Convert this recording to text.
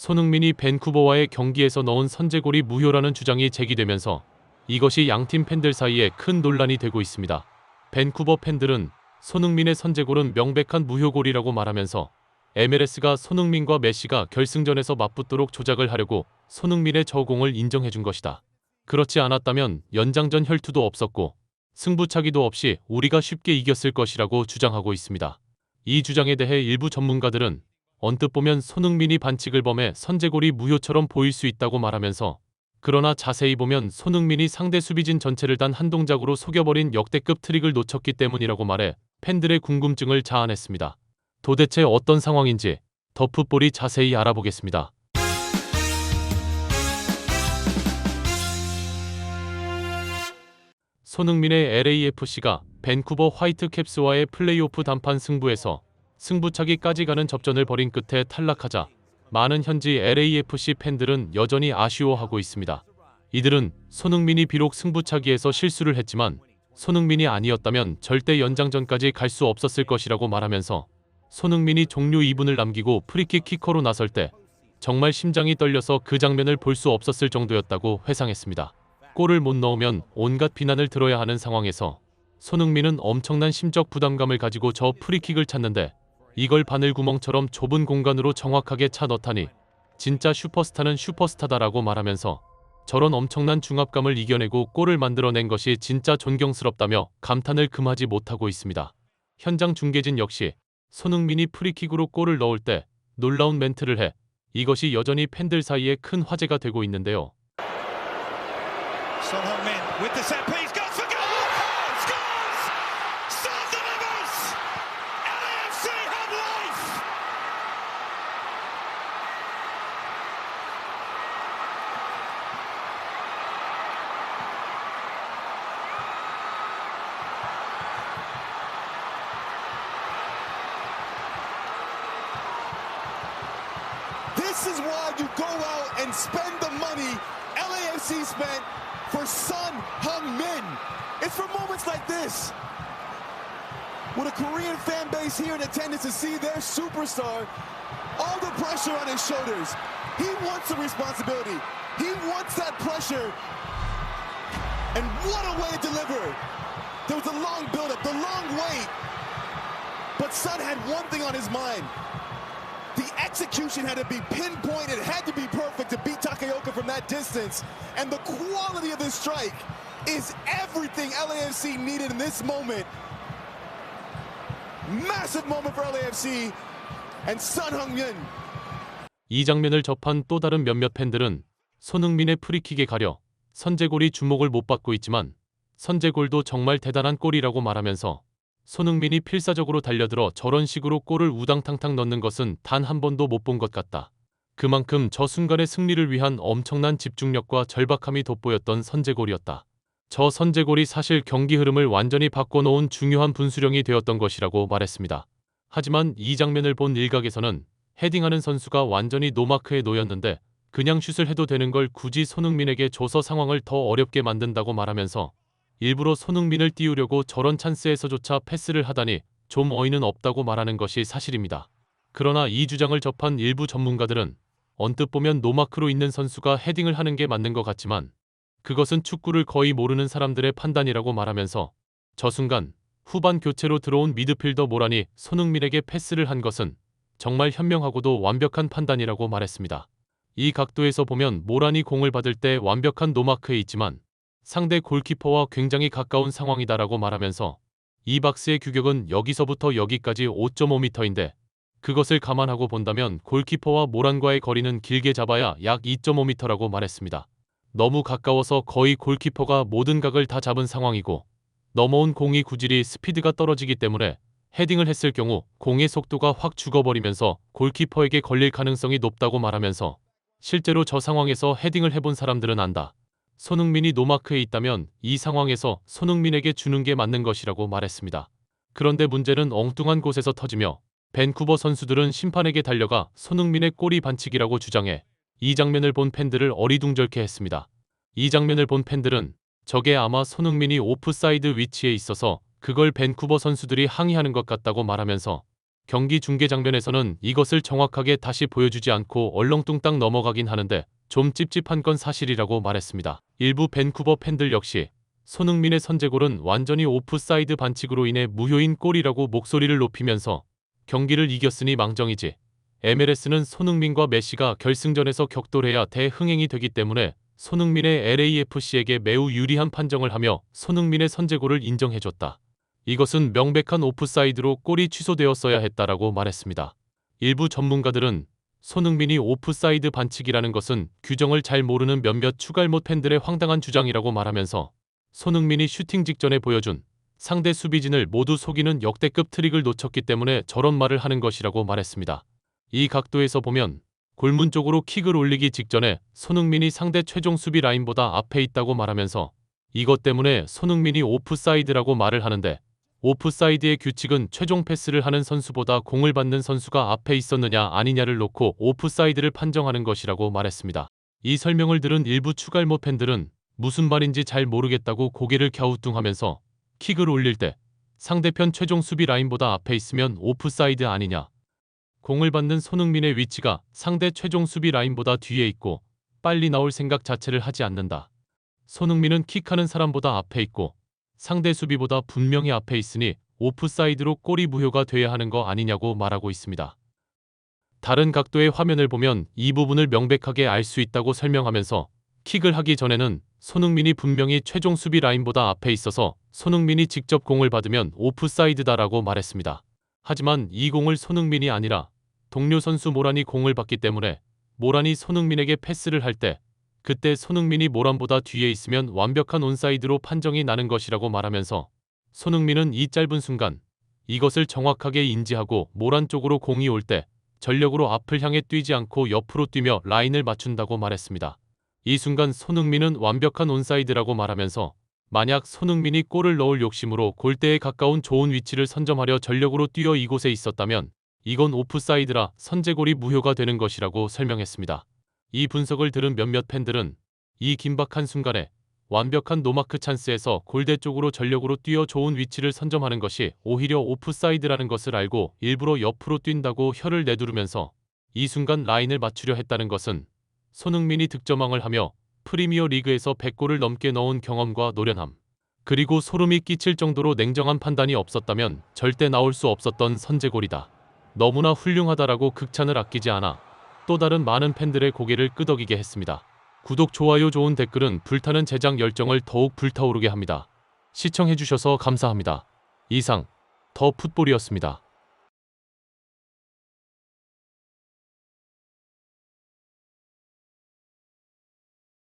손흥민이 밴쿠버와의 경기에서 넣은 선제골이 무효라는 주장이 제기되면서 이것이 양팀 팬들 사이에 큰 논란이 되고 있습니다. 밴쿠버 팬들은 손흥민의 선제골은 명백한 무효골이라고 말하면서 MLS가 손흥민과 메시가 결승전에서 맞붙도록 조작을 하려고 손흥민의 저공을 인정해준 것이다. 그렇지 않았다면 연장전 혈투도 없었고 승부차기도 없이 우리가 쉽게 이겼을 것이라고 주장하고 있습니다. 이 주장에 대해 일부 전문가들은 언뜻 보면 손흥민이 반칙을 범해 선제골이 무효처럼 보일 수 있다고 말하면서 그러나 자세히 보면 손흥민이 상대 수비진 전체를 단 한 동작으로 속여버린 역대급 트릭을 놓쳤기 때문이라고 말해 팬들의 궁금증을 자아냈습니다. 도대체 어떤 상황인지 더풋볼이 자세히 알아보겠습니다. 손흥민의 LAFC가 밴쿠버 화이트캡스와의 플레이오프 단판 승부에서 승부차기까지 가는 접전을 벌인 끝에 탈락하자 많은 현지 LAFC 팬들은 여전히 아쉬워하고 있습니다. 이들은 손흥민이 비록 승부차기에서 실수를 했지만 손흥민이 아니었다면 절대 연장전까지 갈 수 없었을 것이라고 말하면서 손흥민이 종료 2분을 남기고 프리킥 키커로 나설 때 정말 심장이 떨려서 그 장면을 볼 수 없었을 정도였다고 회상했습니다. 골을 못 넣으면 온갖 비난을 들어야 하는 상황에서 손흥민은 엄청난 심적 부담감을 가지고 저 프리킥을 찾는데 이걸 바늘구멍처럼 좁은 공간으로 정확하게 차 넣다니 진짜 슈퍼스타는 슈퍼스타다라고 말하면서 저런 엄청난 중압감을 이겨내고 골을 만들어낸 것이 진짜 존경스럽다며 감탄을 금하지 못하고 있습니다. 현장 중계진 역시 손흥민이 프리킥으로 골을 넣을 때 놀라운 멘트를 해 이것이 여전히 팬들 사이에 큰 화제가 되고 있는데요. With This is why you go out and spend the money LAFC spent for Sun Hung Min. It's for moments like this. With a Korean fan base here in attendance to see their superstar, all the pressure on his shoulders. He wants the responsibility. He wants that pressure. And what a way to deliver. There was a long buildup, the long wait. But Sun had one thing on his mind. Execution had to be pinpointed, had to be perfect to beat Takaoka from that distance. And the quality of this strike is everything LAFC needed in this moment. Massive moment for LAFC and Sun Hung-min. 이 장면을 접한 또 다른 몇몇 팬들은 손흥민의 프리킥에 가려 선제골이 주목을 못 받고 있지만 선제골도 정말 대단한 골이라고 말하면서 손흥민이 필사적으로 달려들어 저런 식으로 골을 우당탕탕 넣는 것은 단 한 번도 못 본 것 같다. 그만큼 저 순간의 승리를 위한 엄청난 집중력과 절박함이 돋보였던 선제골이었다. 저 선제골이 사실 경기 흐름을 완전히 바꿔놓은 중요한 분수령이 되었던 것이라고 말했습니다. 하지만 이 장면을 본 일각에서는 헤딩하는 선수가 완전히 노마크에 놓였는데 그냥 슛을 해도 되는 걸 굳이 손흥민에게 줘서 상황을 더 어렵게 만든다고 말하면서 일부러 손흥민을 띄우려고 저런 찬스에서조차 패스를 하다니 좀 어이는 없다고 말하는 것이 사실입니다. 그러나 이 주장을 접한 일부 전문가들은 언뜻 보면 노마크로 있는 선수가 헤딩을 하는 게 맞는 것 같지만 그것은 축구를 거의 모르는 사람들의 판단이라고 말하면서 저 순간 후반 교체로 들어온 미드필더 모란이 손흥민에게 패스를 한 것은 정말 현명하고도 완벽한 판단이라고 말했습니다. 이 각도에서 보면 모란이 공을 받을 때 완벽한 노마크에 있지만 상대 골키퍼와 굉장히 가까운 상황이다라고 말하면서 이 박스의 규격은 여기서부터 여기까지 5.5m인데 그것을 감안하고 본다면 골키퍼와 모란과의 거리는 길게 잡아야 약 2.5m라고 말했습니다. 너무 가까워서 거의 골키퍼가 모든 각을 다 잡은 상황이고 넘어온 공이 구질이 스피드가 떨어지기 때문에 헤딩을 했을 경우 공의 속도가 확 죽어버리면서 골키퍼에게 걸릴 가능성이 높다고 말하면서 실제로 저 상황에서 헤딩을 해본 사람들은 안다. 손흥민이 노마크에 있다면 이 상황에서 손흥민에게 주는 게 맞는 것이라고 말했습니다. 그런데 문제는 엉뚱한 곳에서 터지며 밴쿠버 선수들은 심판에게 달려가 손흥민의 골이 반칙이라고 주장해 이 장면을 본 팬들을 어리둥절케 했습니다. 이 장면을 본 팬들은 저게 아마 손흥민이 오프사이드 위치에 있어서 그걸 밴쿠버 선수들이 항의하는 것 같다고 말하면서 경기 중계 장면에서는 이것을 정확하게 다시 보여주지 않고 얼렁뚱땅 넘어가긴 하는데 좀 찝찝한 건 사실이라고 말했습니다. 일부 밴쿠버 팬들 역시 손흥민의 선제골은 완전히 오프사이드 반칙으로 인해 무효인 골이라고 목소리를 높이면서 경기를 이겼으니 망정이지. MLS는 손흥민과 메시가 결승전에서 격돌해야 대흥행이 되기 때문에 손흥민의 LAFC에게 매우 유리한 판정을 하며 손흥민의 선제골을 인정해줬다. 이것은 명백한 오프사이드로 골이 취소되었어야 했다라고 말했습니다. 일부 전문가들은 손흥민이 오프사이드 반칙이라는 것은 규정을 잘 모르는 몇몇 추갈못 팬들의 황당한 주장이라고 말하면서 손흥민이 슈팅 직전에 보여준 상대 수비진을 모두 속이는 역대급 트릭을 놓쳤기 때문에 저런 말을 하는 것이라고 말했습니다. 이 각도에서 보면 골문 쪽으로 킥을 올리기 직전에 손흥민이 상대 최종 수비 라인보다 앞에 있다고 말하면서 이것 때문에 손흥민이 오프사이드라고 말을 하는데 오프사이드의 규칙은 최종 패스를 하는 선수보다 공을 받는 선수가 앞에 있었느냐 아니냐를 놓고 오프사이드를 판정하는 것이라고 말했습니다. 이 설명을 들은 일부 추갈모 팬들은 무슨 말인지 잘 모르겠다고 고개를 갸우뚱하면서 킥을 올릴 때 상대편 최종 수비 라인보다 앞에 있으면 오프사이드 아니냐. 공을 받는 손흥민의 위치가 상대 최종 수비 라인보다 뒤에 있고 빨리 나올 생각 자체를 하지 않는다. 손흥민은 킥하는 사람보다 앞에 있고 상대 수비보다 분명히 앞에 있으니 오프사이드로 골이 무효가 돼야 하는 거 아니냐고 말하고 있습니다. 다른 각도의 화면을 보면 이 부분을 명백하게 알 수 있다고 설명하면서 킥을 하기 전에는 손흥민이 분명히 최종 수비 라인보다 앞에 있어서 손흥민이 직접 공을 받으면 오프사이드다라고 말했습니다. 하지만 이 공을 손흥민이 아니라 동료 선수 모란이 공을 받기 때문에 모란이 손흥민에게 패스를 할 때 그때 손흥민이 모란보다 뒤에 있으면 완벽한 온사이드로 판정이 나는 것이라고 말하면서 손흥민은 이 짧은 순간 이것을 정확하게 인지하고 모란 쪽으로 공이 올 때 전력으로 앞을 향해 뛰지 않고 옆으로 뛰며 라인을 맞춘다고 말했습니다. 이 순간 손흥민은 완벽한 온사이드라고 말하면서 만약 손흥민이 골을 넣을 욕심으로 골대에 가까운 좋은 위치를 선점하려 전력으로 뛰어 이곳에 있었다면 이건 오프사이드라 선제골이 무효가 되는 것이라고 설명했습니다. 이 분석을 들은 몇몇 팬들은 이 긴박한 순간에 완벽한 노마크 찬스에서 골대 쪽으로 전력으로 뛰어 좋은 위치를 선점하는 것이 오히려 오프사이드라는 것을 알고 일부러 옆으로 뛴다고 혀를 내두르면서 이 순간 라인을 맞추려 했다는 것은 손흥민이 득점왕을 하며 프리미어 리그에서 100골을 넘게 넣은 경험과 노련함, 그리고 소름이 끼칠 정도로 냉정한 판단이 없었다면 절대 나올 수 없었던 선제골이다. 너무나 훌륭하다라고 극찬을 아끼지 않아 또 다른 많은 팬들의 고개를 끄덕이게 했습니다. 구독, 좋아요, 좋은 댓글은 불타는 제작 열정을 더욱 불타오르게 합니다. 시청해주셔서 감사합니다. 이상, 더 풋볼이었습니다.